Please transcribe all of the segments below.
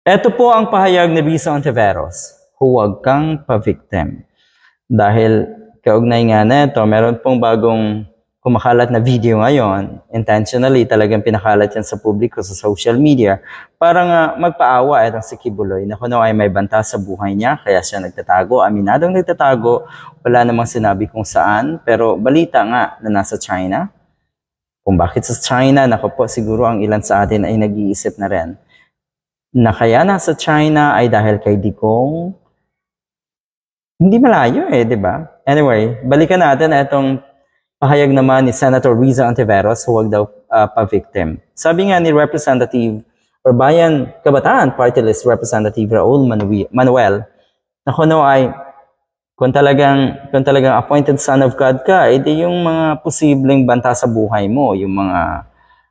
Ito po ang pahayag ni Risa Ontiveros. Huwag kang pa-victim. Dahil kaugnay nga na ito, meron pong bagong kumakalat na video ngayon. Intentionally, talagang pinakalat yan sa publiko sa social media para nga magpaawa itong si Kibuloy na kuno ay may banta sa buhay niya kaya siya nagtatago. Aminadong nagtatago, wala namang sinabi kung saan, pero balita nga na nasa China. Kung bakit sa China, nako po, siguro ang ilan sa atin ay nag-iisip na rin na kaya nasa China ay dahil kay Dikong. Hindi malayo eh, di ba? Anyway, balikan natin itong pahayag naman ni Senator Riza Antiveros, huwag daw ah, pa-victim. Sabi nga ni Representative or Bayan Kabataan Party List Representative Raul Manuel, na kuno ay kung talagang, kung talagang appointed son of God ka, edi yung mga posibleng banta sa buhay mo, yung mga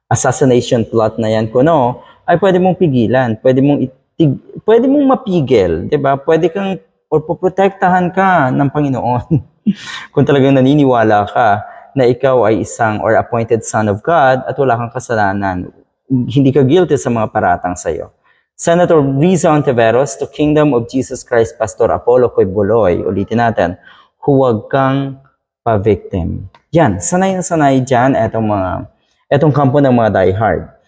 assassination plot na yan kuno, ay pwede mong pigilan, pwede mong itig, pwede mong mapigil, 'di ba? Pwede kang or poprotektahan ka ng Panginoon. Kung talagang naniniwala ka na ikaw ay isang or appointed son of God at wala kang kasalanan, hindi ka guilty sa mga paratang sa iyo. Senator Riza Ontiveros to Kingdom of Jesus Christ Pastor Apollo Coybuloy. Ulitin natin, huwag kang pa-victim. Yan, sanay na sanay dyan etong mga, etong kampo ng mga diehard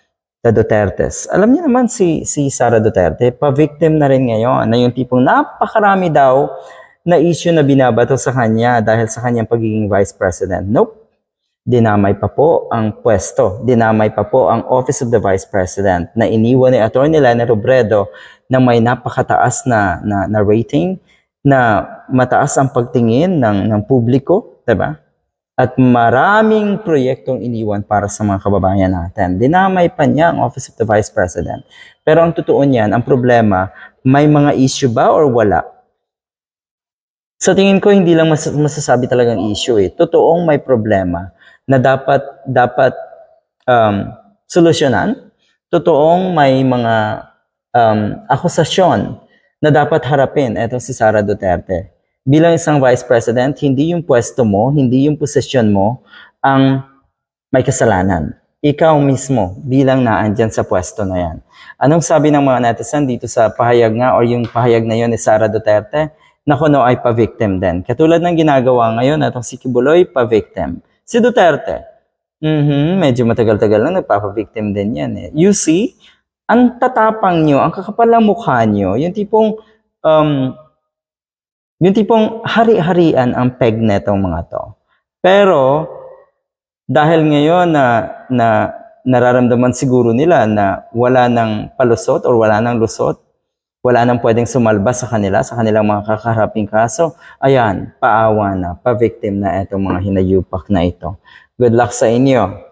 na Dutertes. Alam niyo naman si, si Sara Duterte, pa-victim na rin ngayon na yung tipong napakarami daw na issue na binabato sa kanya dahil sa kanyang pagiging vice president. Nope. Dinamay pa po ang pwesto. Dinamay pa po ang Office of the Vice President na iniwan ni Atty. Lene Robredo na may napakataas na, na, na rating, na mataas ang pagtingin ng, ng publiko, 'di ba? At maraming proyektong iniwan para sa mga kababayan natin. Dinamay pa niya ang Office of the Vice President. Pero ang totoo niyan, ang problema, may mga issue ba or wala? Sa tingin ko, hindi lang mas- masasabi talagang issue eh. Totoong may problema na dapat, dapat um, solusyonan. Totoong may mga um, akusasyon na dapat harapin. Eto si Sara Duterte bilang isang vice president, hindi yung pwesto mo, hindi yung posisyon mo ang may kasalanan. Ikaw mismo bilang naandyan sa pwesto na yan. Anong sabi ng mga netizen dito sa pahayag nga or yung pahayag na yun ni Sara Duterte? Na kuno ay pa-victim din. Katulad ng ginagawa ngayon atong si Kibuloy, pa-victim. Si Duterte, mhm, medyo matagal-tagal na nagpapa-victim din yan eh. You see, ang tatapang nyo, ang kakapalang mukha nyo, yung tipong um, yung tipong hari-harian ang peg netong mga to. Pero, dahil ngayon na, na nararamdaman siguro nila na wala nang palusot or wala nang lusot, wala nang pwedeng sumalba sa kanila, sa kanilang mga kakaharaping kaso, ayan, paawa na, pa-victim na itong mga hinayupak na ito. Good luck sa inyo.